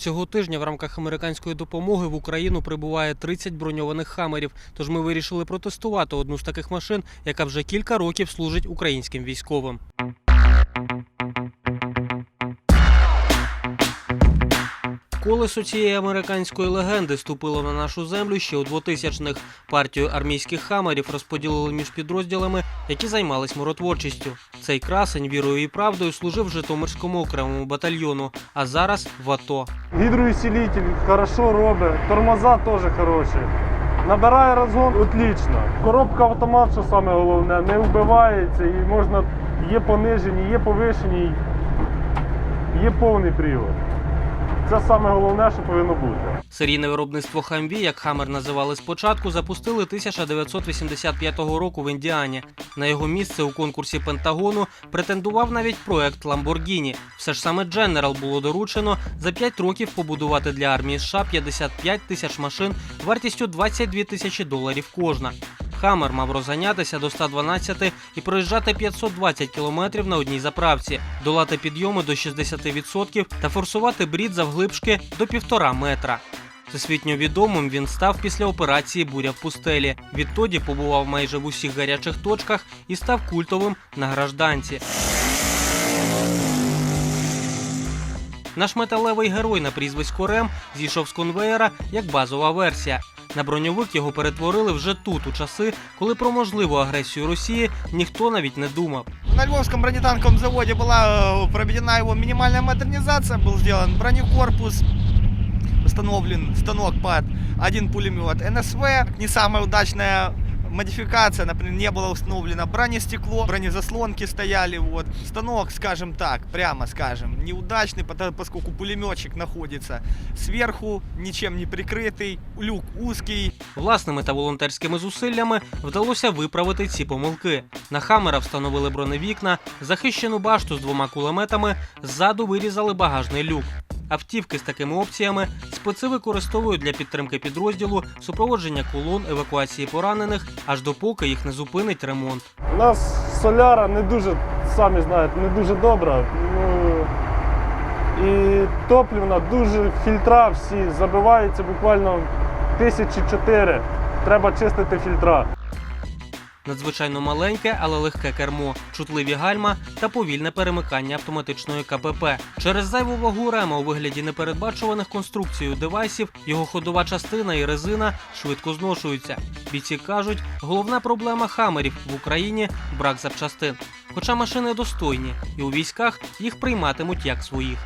Цього тижня в рамках американської допомоги в Україну прибуває 30 броньованих хамерів. Тож ми вирішили протестувати одну з таких машин, яка вже кілька років служить українським військовим. Колесо цієї американської легенди ступило на нашу землю ще у 2000-х. Партію армійських хамерів розподілили між підрозділами, які займались миротворчістю. Цей красень вірою і правдою служив Житомирському окремому батальйону, а зараз в АТО. Гідроусилитель хорошо робить, тормоза теж хороші. Набирає розгон отлично. Коробка автомат, що саме головне, не вбивається і можна. Є понижені, є повишені, є повний привод. Це саме головне, що повинно бути. Серійне виробництво Хамві, як Хаммер називали спочатку, запустили 1985 року в Індіані. На його місце у конкурсі Пентагону претендував навіть проект Lamborghini. Все ж саме General було доручено за 5 років побудувати для армії США 55 тисяч машин вартістю 22 тисячі доларів кожна. Хаммер мав розганятися до 112 і проїжджати 520 кілометрів на одній заправці, долати підйоми до 60% та форсувати брід завглибшки до півтора метра. Всесвітньо відомим він став після операції Буря в пустелі. Відтоді побував майже в усіх гарячих точках і став культовим на гражданці. Наш металевий герой на прізвисько Рем зійшов з конвеєра як базова версія. На броньовик його перетворили вже тут, у часи, коли про можливу агресію Росії ніхто навіть не думав. На Львовском бронетанковом заводе была э, проведена его минимальная модернизация, был сделан бронекорпус, установлен станок под один пулемет НСВ. Не самая удачная модификация, например, не было установлено бронестекло, бронезаслонки стояли, вот. Станок, скажем так, прямо скажем, неудачный, пото- поскольку пулеметчик находится сверху, ничем не прикрытый, люк узкий, Власними та волонтерськими зусиллями вдалося виправити ці помилки. На хамера встановили броневікна, захищену башту з двома кулеметами, ззаду вирізали багажний люк. Автівки з такими опціями спеці використовують для підтримки підрозділу, супроводження колон, евакуації поранених, аж допоки їх не зупинить ремонт. У нас соляра не дуже, самі знаєте, не дуже добра. Ну, і топлівна дуже фільтра всі забиваються буквально тисячі чотири. Треба чистити фільтра. Надзвичайно маленьке, але легке кермо, чутливі гальма та повільне перемикання автоматичної КПП. Через зайву вагу рема у вигляді непередбачуваних конструкцією девайсів його ходова частина і резина швидко зношуються. Бійці кажуть, головна проблема хамерів в Україні брак запчастин. Хоча машини достойні, і у військах їх прийматимуть як своїх.